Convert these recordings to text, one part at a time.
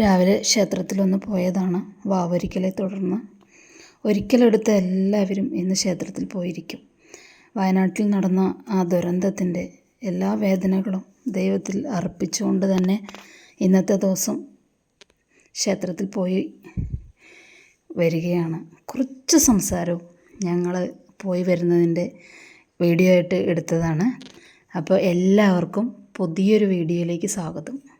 രാവിലെ ക്ഷേത്രത്തിലൊന്ന് പോയതാണ് വാവൊരിക്കലെ തുടർന്ന്. ഒരിക്കലെടുത്ത എല്ലാവരും ഇന്ന് ക്ഷേത്രത്തിൽ പോയിരിക്കും. വയനാട്ടിൽ നടന്ന ആ ദുരന്തത്തിന്റെ എല്ലാ വേദനകളും ദൈവത്തിൽ അർപ്പിച്ചുകൊണ്ട് തന്നെ ഇന്നത്തെ ദിവസം ക്ഷേത്രത്തിൽ പോയി വരികയാണ്. കുറച്ച് സംസാരവും ഞങ്ങൾ പോയി വരുന്നതിന്റെ വീഡിയോ ആയിട്ട് എടുത്തതാണ്. അപ്പോൾ എല്ലാവർക്കും പുതിയൊരു വീഡിയോയിലേക്ക് സ്വാഗതം.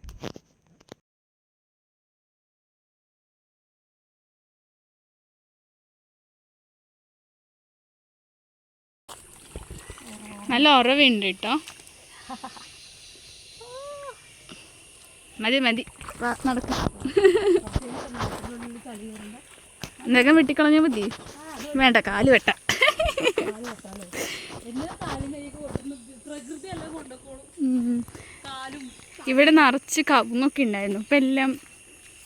നല്ല ഉറവുണ്ട് കേട്ടോ. മതി മതി. നടക്ക്. എന്തൊക്കെ വെട്ടിക്കളഞ്ഞ മതി. വേണ്ട കാൽ വെട്ട. ഇവിടെ നിറച്ച് കവുങ്ങൊക്കെ ഉണ്ടായിരുന്നു. ഇപ്പം എല്ലാം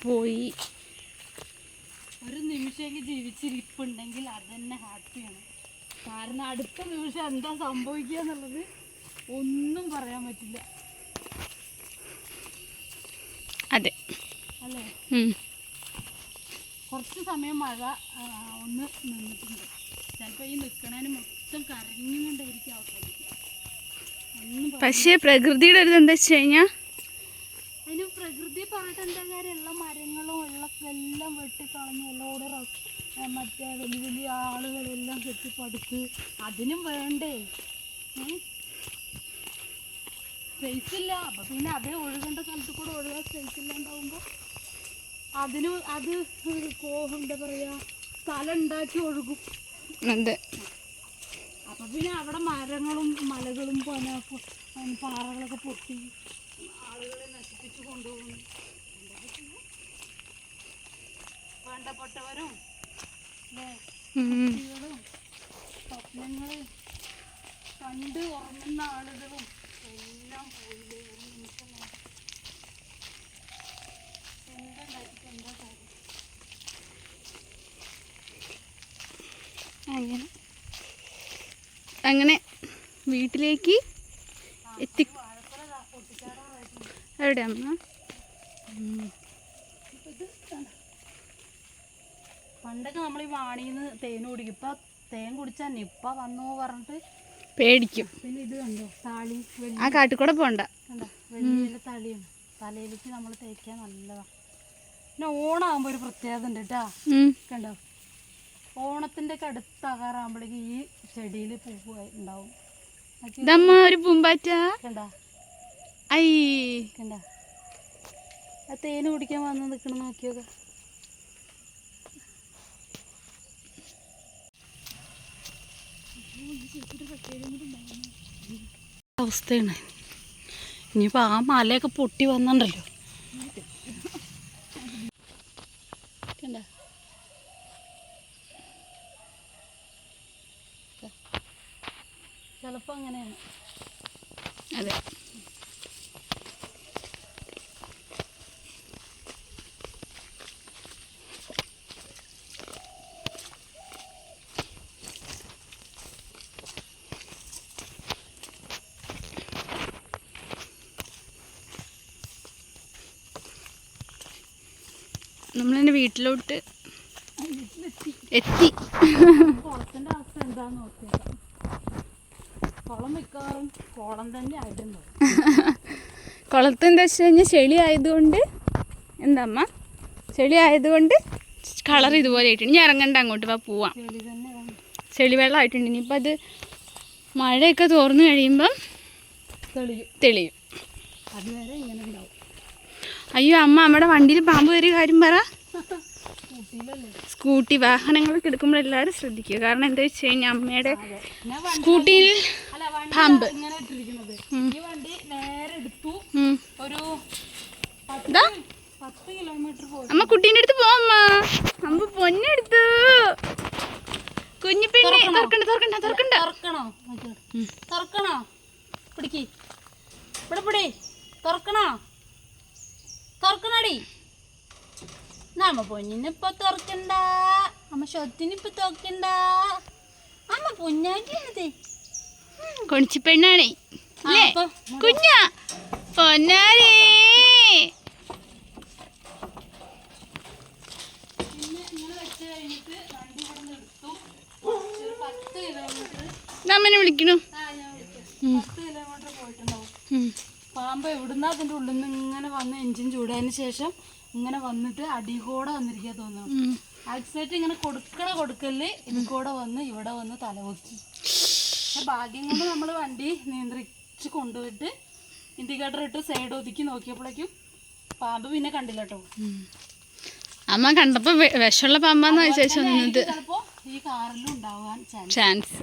പോയി. ഒരു നിമിഷം ജീവിച്ചിരിപ്പുണ്ടെങ്കിൽ അതന്നെ തന്നെ ഹാപ്പിയാണ്. കാരണം അടുത്ത നിമിഷം എന്താ സംഭവിക്കുക എന്നുള്ളത് ഒന്നും പറയാൻ പറ്റില്ല. അതെ. അല്ലേ? കുറച്ച് സമയം മഴ ഒന്ന് നിന്നിട്ടുണ്ട്. ചിലപ്പോൾ ഈ നിൽക്കണേന് മൊത്തം കരഞ്ഞുകൊണ്ടായിരിക്കും അവസാനിക്കുക പക്ഷേ പ്രകൃതിയുടെ ഒരു എന്താ വെച്ച് കഴിഞ്ഞാൽ അതിന് പ്രകൃതി പറഞ്ഞിട്ട് എന്താ കാര്യം? എല്ലാ മരങ്ങളും ഉള്ള എല്ലാം വെട്ടിക്കളഞ്ഞ് എല്ലോടെ മറ്റേ വലിയ വലിയ ആളുകളെല്ലാം കെട്ടിപ്പടുത്ത് അതിനും വേണ്ടേ? സ്പേസ് ഇല്ല. അപ്പൊ പിന്നെ അതേ ഒഴുകേണ്ട സ്ഥലത്ത് കൂടെ ഒഴുകാൻ സ്പേസ് ഇല്ലാണ്ടാവുമ്പോ അതിന് അത് എന്താ പറയാ സ്ഥലം ഉണ്ടാക്കി ഒഴുകും. അതെ. അപ്പൊ പിന്നെ അവിടെ മരങ്ങളും മലകളും പോലെ പാറകളൊക്കെ പൊട്ടി ആളുകളെ നശിപ്പിച്ചു കൊണ്ടുപോകുന്നു? വേണ്ടപ്പെട്ടവരും അല്ലേ ഉറങ്ങുന്ന ആളുകളും എല്ലാം അങ്ങനെ അങ്ങനെ വീട്ടിലേക്ക് എത്തി. എവിടെയാണ് പണ്ടൊക്കെ നമ്മൾ ഈ വാണിന്ന് തേൻ കുടിക്കും. ഇപ്പൊ തേൻ കുടിച്ചാൽ നിപ്പ വന്നു പറഞ്ഞിട്ട് പേടിക്കും. പിന്നെ ഇത് കണ്ടോ? താളി ആ കാട്ടിക്കൂടെ പോണ്ട. കണ്ടോ? തളിയാണ്. തലയിലേക്ക് നമ്മൾ തേക്കാൻ നല്ലതാ. പിന്നെ ഓണാകുമ്പോൾ ഒരു പ്രത്യേകത ഉണ്ട് കേട്ടാ. കണ്ടോ? ഓണത്തിന്റെ ഒക്കെ അടുത്താകാറാകുമ്പോഴേക്ക് ഈ ചെടിയിൽ പൂവ് ഉണ്ടാവും. ഇതമ്മ ഒരു പൂമ്പാറ്റ. കണ്ടോ? ഐ. കണ്ടോ? ആ തേന് കുടിക്കാൻ വന്ന് നിൽക്കണം നോക്കിയോക്ക. അവസ്ഥയാണ്. ഇനിയിപ്പോൾ ആ മലയൊക്കെ പൊട്ടി വന്നിട്ടുണ്ടല്ലോ. കണ്ടോ? അങ്ങനെയാണ്. അതെ. നമ്മളെന്നെ വീട്ടിലോട്ട് എത്തി. കുളത്തിന്റെ അവസ്ഥ എന്താന്ന് നോക്കിയേക്കാം. കുളം മിക്കവാറും കുളം തന്നെ ആയിട്ടുണ്ട്. കുളത്ത് എന്താ വെച്ച് കഴിഞ്ഞാൽ ചെളി ആയതുകൊണ്ട് എന്താ അമ്മ? ചെളി ആയതുകൊണ്ട് കളർ ഇതുപോലെ ആയിട്ടുണ്ട്. ഇനി ഇറങ്ങണ്ട അങ്ങോട്ട് വാ പോവാം. ചെളി വെള്ളം ആയിട്ടുണ്ട്. ഇനിയിപ്പോൾ അത് മഴയൊക്കെ തോർന്നു കഴിയുമ്പം തെളിയും. അതുവരെ ഇങ്ങനെ ഉണ്ടാവും. അയ്യോ അമ്മ നമ്മുടെ വണ്ടിയിൽ പാമ്പ് കയറിയ കാര്യം പറ. സ്കൂട്ടി വാഹനങ്ങളൊക്കെ എടുക്കുമ്പോൾ എല്ലാവരും ശ്രദ്ധിക്കുക. കാരണം എന്താ വെച്ച് കഴിഞ്ഞാൽ അമ്മയുടെ സ്കൂട്ടിയിൽ പാമ്പ്. അമ്മ കുട്ടീന്റെ അടുത്ത് പോവാമ്മ അമ്മ. പൊന്നെടുത്തു. കുഞ്ഞു പെണ്ണെ തുറക്കണ്ട തുറക്കണ്ട തുറക്കണ്ട. തുറക്കണോ? തുറക്കണോ? പിടിക്ക്. ഇവിടെ പിടി. തുറക്കണോ? തുറക്കണടി? നമ്മ പൊന്നിനിപ്പൊ തുറക്കണ്ട. അമ്മ ഷൊത്തിനിപ്പൊ തുറക്കണ്ട. അമ്മ പൊന്നാറ്റിയാണത്. കൊണിച്ചി പെണ്ണാണേ കുഞ്ഞ. പൊന്നാരേ അമ്മനെ വിളിക്കണു. പാമ്പ് എവിടുന്ന അതിന്റെ ഉള്ളിൽ നിന്ന് ഇങ്ങനെ വന്ന് എഞ്ചിൻ ചൂടായതിനു ശേഷം ഇങ്ങനെ വന്നിട്ട് അടികൂടെ വന്നിരിക്കാ തോന്നുന്നു. ആക്സിഡന്റ് ഇങ്ങനെ കൊടുക്കണ കൊടുക്കൽ ഇതിക്കൂടെ കൂടെ വന്ന് ഇവിടെ വന്ന് തലവൊക്കി പക്ഷെ ഭാഗ്യം കൊണ്ട് നമ്മൾ വണ്ടി നിയന്ത്രിച്ച് കൊണ്ടുപോയിട്ട് ഇൻഡിക്കേറ്റർ ഇട്ട് സൈഡ് ഒതുക്കി നോക്കിയപ്പോഴേക്കും പാമ്പ് പിന്നെ കണ്ടില്ല കേട്ടോ. അമ്മ കണ്ടപ്പോ വിഷമുള്ള പാമ്പാന്ന് ചിലപ്പോ ഈ കാറിലും ഉണ്ടാവാൻ ചാൻസ് ചാൻസ്